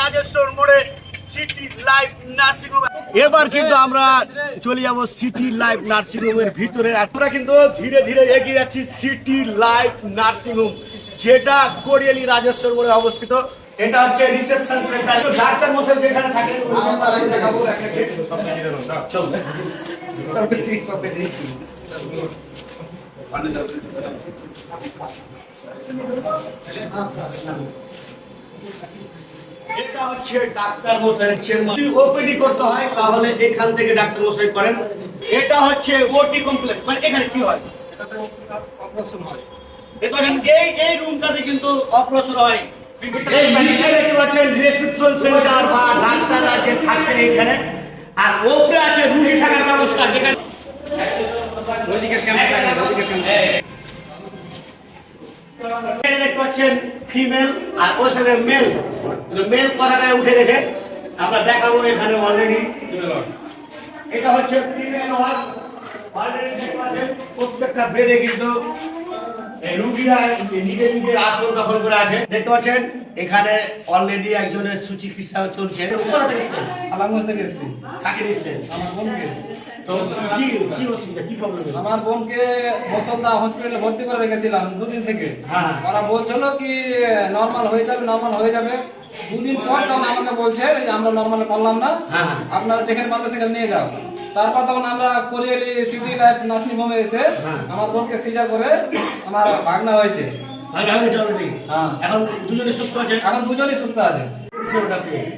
রাজেশ্বর মোড়ে city life nursing এবার কিন্তু আমরা চলে যাব সিটি লাইফ নার্সিং হোমের ভিতরে। আমরা কিন্তু ধীরে ধীরে এগিয়ে যাচ্ছি সিটি লাইফ নার্সিং হোম যেটা কোরিয়ালি রাজেশ্বর মোড়ে অবস্থিত। এটা হচ্ছে রিসেপশন সেন্টার ডাক্তার মশাই যেখানে থাকে। চল এটা হচ্ছে ডাক্তার মশাইয়ের চেম্বার যদি ওপিডি করতে হয় তাহলে এখান থেকে ডাক্তার মশাই করেন। এটা হচ্ছে ওটি কমপ্লেক্স মানে এখানে কি হয়? এই এই রুমটাতে কিন্তু অপারেশন হয়। এই আর ওপরে মেল মেল কথাটা উঠে গেছে। আমরা দেখাবো এখানে অলরেডি এটা হচ্ছে ফিমেল অলরেডি প্রত্যেকটা বেডে কিন্তু রুগীরা নিজের নিজের আসন দখল করে আছে। দেখতে পাচ্ছেন এখানে অলরেডি একজনের সুচিকিৎসা চলছে। কাকে দিচ্ছেন আমার বোনকে। তো কি কি অসুবিধা কি প্রবলেম আমার বোনকে বসলদা হসপিটালে ভর্তি করে রেখেছিলাম দুদিন থেকে। হ্যাঁ। ওরা বলছিল কি নর্মাল হয়ে যাবে নর্মাল হয়ে যাবে। দুদিন পর তখন আমাকে বলছে যে আমরা নর্মাল করলাম না। হ্যাঁ, হ্যাঁ। আপনারা যেখানে পারবে সেখানে নিয়ে যাও। তারপর তখন আমরা কোরিয়ালি সিটি লাইফ নার্সিং হোমে এসে হ্যাঁ। আমার বোনকে সিজার করে আমার ভাগনা হয়েছে। হ্যাঁ। এখন দুজনে সুস্থ আছে? এখন দুজনই সুস্থ আছে।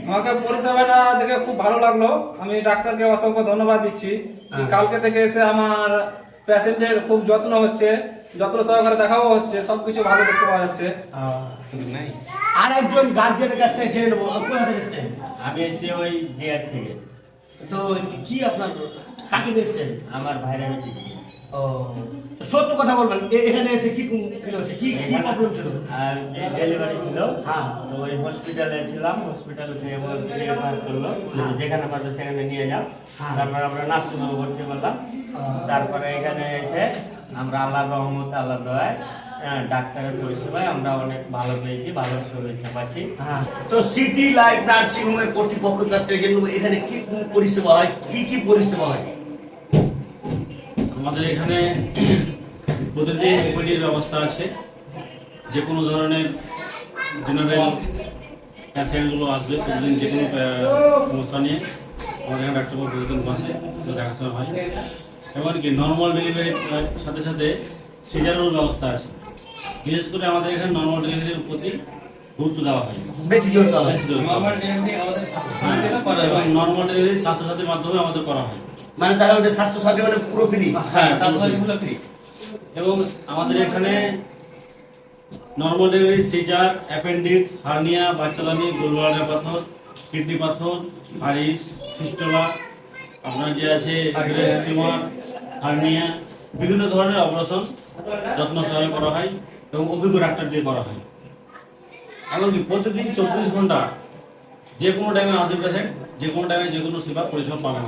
আমাকে পরিষেবাটা দেখে খুব ভালো লাগল। আমি ডাক্তারকে অসংখ্য ধন্যবাদ দিচ্ছি। কালকে থেকে এসে আমার পেশেন্টের খুব যত্ন হচ্ছে। যত্ন সহকারে দেখাও হচ্ছে সবকিছু ভালো দেখতে পাওয়া যাচ্ছে। আর একজন গার্জেনের কাছ থেকে জেনে নেব কোথা থেকে এসেছেন? আমি এসেছি ওই ডিয়ার থেকে। তো কি আপনার কাকে দিয়েছেন আমার ভাইরা ও সত্য কথা বলবেন এখানে এসে কি ফিল হচ্ছে? কি কি প্রবলেম ছিল? আর ডেলিভারি ছিল হ্যাঁ। তো ওই হসপিটালে ছিলাম হসপিটাল থেকে আমাকে রেফার করল। যেখানে পারবে সেখানে নিয়ে যাও। হ্যাঁ। তারপর আমরা নার্সিংহোমে ভর্তি করলাম। তারপরে এখানে এসে আমরা আল্লাহ রহমত আল্লাহ দয়ায় আহ, ডাক্তারের পরিষেবায় আমরা অনেক ভালো পেয়েছি ভালো শুভেচ্ছা পাচ্ছি। হ্যাঁ তো সিটি লাইফ নার্সিং হোমের কর্তৃপক্ষের কাছ থেকে জেনে এখানে কি পরিষেবা হয় কি কি পরিষেবা হয়? আমাদের এখানে প্রতিদিন ওপিডির ব্যবস্থা আছে যে কোনো ধরনের জেনারেল প্যাসেন্টগুলো আসবে প্রতিদিন যে কোনো সমস্যা নিয়ে। আমাদের এখানে ডাক্তারবাবু প্রতিদিন বসে তো দেখাশোনা হয়। এমনকি নর্মাল ডেলিভারির সাথে সাথে সিজারেরও ব্যবস্থা আছে। বিশেষ করে আমাদের এখানে নর্মাল ডেলিভারির প্রতি গুরুত্ব দেওয়া হয়। বেশি জোর দেওয়া হয়। বেশি জোর দেওয়া হয়। আমাদের হ্যাঁ, এবং নর্মাল ডেলিভারি স্বাস্থ্য স্বাস্থ্যসাথীর মাধ্যমে আমাদের করা হয়। মানে তারা ওদের স্বাস্থ্য সাথী মানে পুরো ফ্রি হ্যাঁ স্বাস্থ্যসাথীগুলো ফ্রি এবং আমাদের এখানে normal delivery caesar appendix hernia বাচ্চাদানি গোলবালা পাথর কিডনি পাথর হারিস ফিস্টোলা আপনার যে আছে হার্নিয়া বিভিন্ন ধরনের অপারেশন যত্ন সহায় করা হয় এবং অভিজ্ঞ ডাক্তার দিয়ে করা হয় এমনকি প্রতিদিন চব্বিশ ঘণ্টা যে কোনো টাইমে আসবে পেশেন্ট যে কোনো টাইমে যে কোনো সেবা পরিষেবা পাবেন।